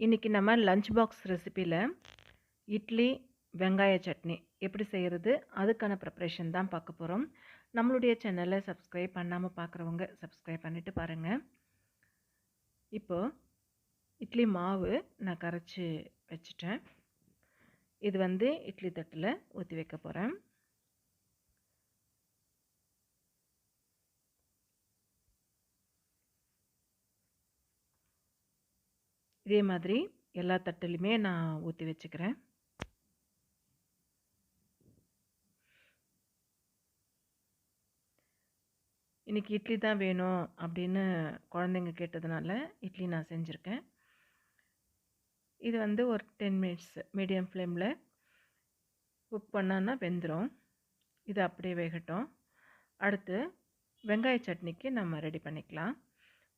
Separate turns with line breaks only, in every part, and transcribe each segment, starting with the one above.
இன்றைக்கி நம்ம lunch box ரெசிப்பியில் idli வெங்காய சட்னி எப்படி செய்கிறது அதுக்கான ப்ரிப்ரேஷன் தான் பார்க்க போகிறோம் நம்மளுடைய சேனலை சப்ஸ்கிரைப் பண்ணாமல் பார்க்குறவங்க சப்ஸ்கிரைப் பண்ணிவிட்டு பாருங்கள் இப்போது இட்லி மாவு நான் கரைச்சி வச்சுட்டேன். இது வந்து இட்லி தட்டில் ஊற்றி வைக்க போகிறேன் இதே மாதிரி எல்லா தட்டுலையுமே நான் ஊற்றி வச்சுக்கிறேன். இன்றைக்கி இட்லி தான் வேணும் அப்படின்னு குழந்தைங்க கேட்டதுனால இட்லி நான் செஞ்சுருக்கேன். இது வந்து ஒரு டென் மினிட்ஸ் மீடியம் ஃப்ளேமில் குக் பண்ணான்னா வெந்துடும் இது அப்படியே வேகட்டும். அடுத்து வெங்காய சட்னிக்கு நம்ம ரெடி பண்ணிக்கலாம்.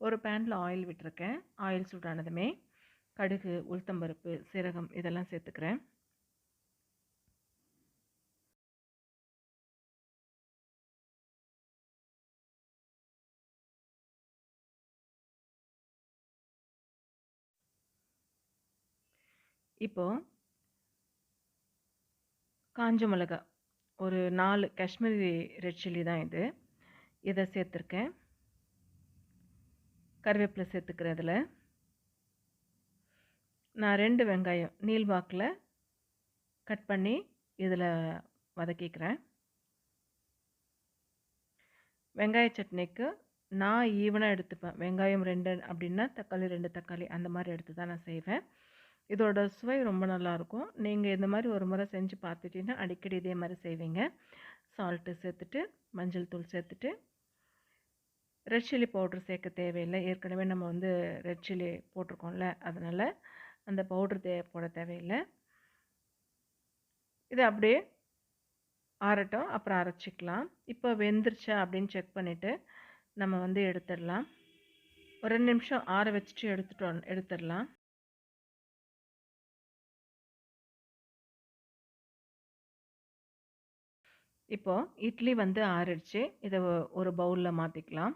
ஒரு பேனில் ஆயில் விட்டுருக்கேன். ஆயில் சூடானதுமே கடுகு உளுத்தம்பருப்பு சீரகம் இதெல்லாம் சேர்த்துக்கிறேன். இப்போது காஞ்ச மிளகா ஒரு நாலு காஷ்மீரி ரெட் சில்லி தான் இது. இதை சேர்த்துருக்கேன். கருவேப்பிலை சேர்த்துக்கிறேன் அதில் நான் ரெண்டு வெங்காயம் நீள்வாக்கில் கட் பண்ணி இதில் வதக்கிக்கிறேன். வெங்காய சட்னிக்கு நான் ஈவனாக எடுத்துப்பேன். வெங்காயம் ரெண்டு அப்படின்னா தக்காளி ரெண்டு தக்காளி அந்த மாதிரி எடுத்து தான் நான் செய்வேன். இதோட சுவை ரொம்ப நல்லாயிருக்கும் நீங்கள் இந்த மாதிரி ஒரு முறை செஞ்சு பார்த்துட்டிங்கன்னா அடிக்கடி இதே மாதிரி செய்வீங்க. சால்ட்டு சேர்த்துட்டு மஞ்சள் தூள் சேர்த்துட்டு ரெட் சில்லி பவுட்ரு சேர்க்க தேவையில்லை. ஏற்கனவே நம்ம வந்து ரெட் சில்லி போட்டிருக்கோம்ல அதனால் அந்த பவுட்ரு தே போட தேவையில்லை. இது அப்படியே ஆறட்டும் அப்புறம் அரைச்சிக்கலாம். இப்போ வெந்துருச்சா அப்படின்னு செக் பண்ணிவிட்டு நம்ம வந்து எடுத்துடலாம். ஒரு ரெண்டு நிமிஷம் ஆற வச்சுட்டு எடுத்துட்டோம் எடுத்துடலாம். இப்போது இட்லி வந்து ஆறிடுச்சு. இதை ஒரு பவுலில் மாற்றிக்கலாம்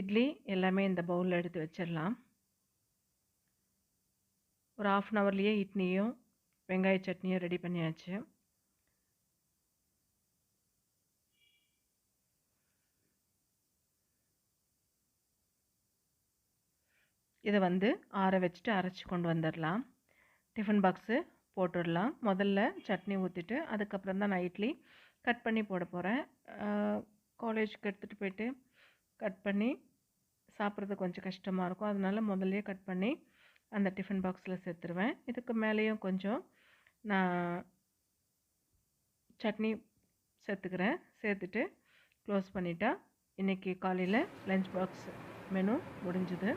இட்லி எல்லாமே இந்த பவுலில் எடுத்து வச்சிடலாம். ஒரு ஆஃப் அன் ஹவர்லேயே இட்லியும் வெங்காய சட்னியும் ரெடி பண்ணியாச்சு. இதை வந்து ஆற வச்சுட்டு அரைச்சி கொண்டு வந்துடலாம். டிஃபன் பாக்ஸு போட்டுடலாம். முதல்ல சட்னி ஊற்றிட்டு அதுக்கப்புறம் தான் நான் இட்லி கட் பண்ணி போட போகிறேன் காலேஜுக்கு எடுத்துகிட்டு போயிட்டு கட் பண்ணி சாப்பிட்றது கொஞ்சம் கஷ்டமாக இருக்கும். அதனால் முதல்லையே கட் பண்ணி அந்த டிஃபன் பாக்ஸில் சேர்த்துருவேன். இதுக்கு மேலேயும் கொஞ்சம் நான் சட்னி சேர்த்துக்கிறேன். சேர்த்துட்டு க்ளோஸ் பண்ணிட்டா இன்றைக்கி காலையில் லஞ்ச் பாக்ஸ் மெனு முடிஞ்சுது.